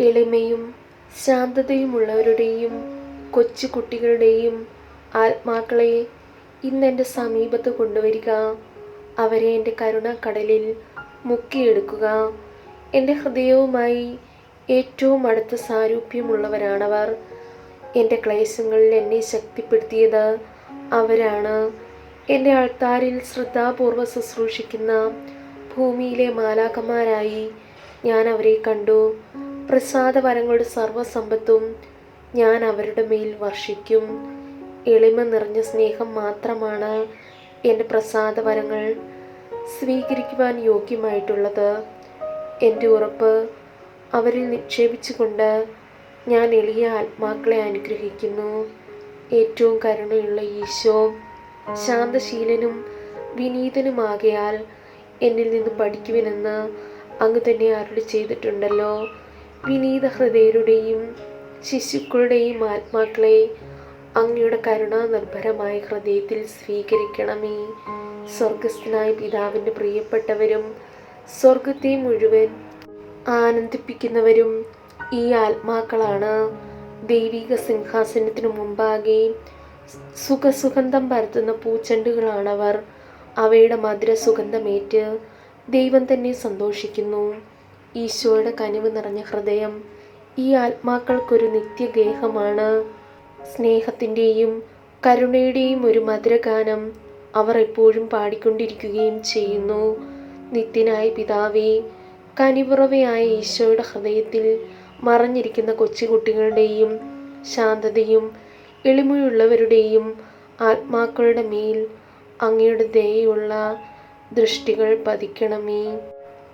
എളിമയും ശാന്തതയുമുള്ളവരുടെയും കൊച്ചു കുട്ടികളുടെയും ആത്മാക്കളെ ഇന്ന് എന്റെ സമീപത്ത് കൊണ്ടുവരിക. അവരെ എന്റെ കരുണക്കടലിൽ മുക്കിയെടുക്കുക. എന്റെ ഹൃദയവുമായി ഏറ്റവും അടുത്ത സാരൂപ്യമുള്ളവരാണവർ. എന്റെ ക്ലേശങ്ങളിൽ എന്നെ ശക്തിപ്പെടുത്തിയത് അവരാണ്. എന്റെ ആൾത്താരിൽ ശ്രദ്ധാപൂർവം ശുശ്രൂഷിക്കുന്ന ഭൂമിയിലെ മാലാക്കന്മാരായി ഞാൻ അവരെ കണ്ടു. പ്രസാദവരങ്ങളുടെ സർവസമ്പത്തും ഞാൻ അവരുടെ മേൽ വർഷിക്കും. എളിമ നിറഞ്ഞ സ്നേഹം മാത്രമാണ് എന്റെ പ്രസാദവരങ്ങൾ സ്വീകരിക്കുവാൻ യോഗ്യമായിട്ടുള്ളത്. എന്റെ ഉറപ്പ് അവരിൽ നിക്ഷേപിച്ചുകൊണ്ട് ഞാൻ എളിയ ആത്മാക്കളെ അനുഗ്രഹിക്കുന്നു. ഏറ്റവും കരുണയുള്ള ഈശോ ശാന്തശീലനും വിനീതനുമാകയാൽ എന്നിൽ നിന്ന് പഠിക്കുവിനെന്ന് അങ്ങ് തന്നെ അരുളി ചെയ്തിട്ടുണ്ടല്ലോ വിനീത ഹൃദയരുടെയും ശിശുക്കളുടെയും ആത്മാക്കളെ അങ്ങയുടെ കരുണാനിർഭരമായ ഹൃദയത്തിൽ സ്വീകരിക്കണമേ. സ്വർഗസ്ഥനായ പിതാവിന്റെ പ്രിയപ്പെട്ടവരും സ്വർഗത്തെ മുഴുവൻ ആനന്ദിപ്പിക്കുന്നവരും ഈ ആത്മാക്കളാണ്. ദൈവിക സിംഹാസനത്തിനു മുമ്പാകെ സുഖസുഗന്ധം പരത്തുന്ന പൂച്ചെണ്ടുകളാണവർ. അവയുടെ മധുര സുഗന്ധമേറ്റ് ദൈവം തന്നെ സന്തോഷിക്കുന്നു. ഈശോയുടെ കനിവ് നിറഞ്ഞ ഹൃദയം ഈ ആത്മാക്കൾക്കൊരു നിത്യഗേഹമാണ്. സ്നേഹത്തിന്റെയും കരുണയുടെയും ഒരു മധുരഗാനം അവർ എപ്പോഴും പാടിക്കൊണ്ടിരിക്കുകയും ചെയ്യുന്നു. നിത്യനായ പിതാവേ കനിവുറവയായ ഈശോയുടെ ഹൃദയത്തിൽ മറഞ്ഞിരിക്കുന്ന കൊച്ചുകുട്ടികളുടെയും ശാന്തതയും എളിമയുള്ളവരുടെയും ആത്മാക്കളുടെ മേൽ അങ്ങയുടെ ദയുള്ള ദൃഷ്ടികൾ പതിക്കണമേ.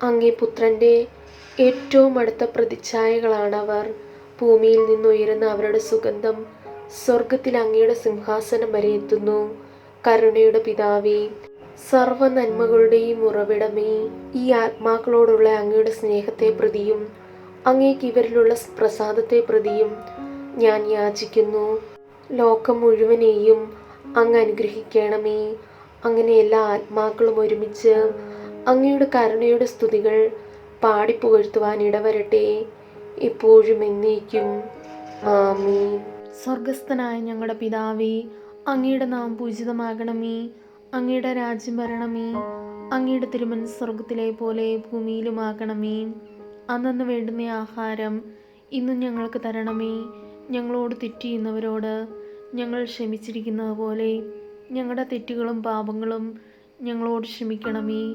അങ്ങേ പുത്രന്റെ ഏറ്റവും അടുത്ത പ്രതിച്ഛായകളാണവർ. ഭൂമിയിൽ നിന്നുയരുന്ന അവരുടെ സുഗന്ധം സ്വർഗത്തിൽ അങ്ങയുടെ സിംഹാസനം വരെ എത്തുന്നു. കരുണയുടെ പിതാവേ സർവ നന്മകളുടെയും ഉറവിടമേ ഈ ആത്മാക്കളോടുള്ള അങ്ങയുടെ സ്നേഹത്തെ പ്രതിയും അങ്ങേക്ക് ഇവരിലുള്ള പ്രസാദത്തെ പ്രതിയും ഞാൻ യാചിക്കുന്നു. ലോകം മുഴുവനെയും അങ്ങ് അനുഗ്രഹിക്കണമേ. അങ്ങനെ എല്ലാ ആത്മാക്കളും ഒരുമിച്ച് അങ്ങയുടെ കരുണയുടെ സ്തുതികൾ പാടി പാടിപ്പുകഴ്ത്തുവാൻ ഇടവരട്ടെ. ഇപ്പോഴും എന്നേക്കും. ആമീൻ. സ്വർഗസ്ഥനായ ഞങ്ങളുടെ പിതാവേ അങ്ങയുടെ നാം പൂജിതമാകണമേ. അങ്ങയുടെ രാജ്യം വരണമേ. അങ്ങയുടെ തിരുമൻ സ്വർഗത്തിലെ പോലെ ഭൂമിയിലുമാകണമേ. അന്നു വേണ്ടുന്ന ആഹാരം ഇന്നും ഞങ്ങൾക്ക് തരണമേ. ഞങ്ങളോട് തെറ്റിയുന്നവരോട് ഞങ്ങൾ ക്ഷമിച്ചിരിക്കുന്നത് പോലെ ഞങ്ങളുടെ തെറ്റുകളും പാപങ്ങളും ഞങ്ങളോട് ക്ഷമിക്കണമേ.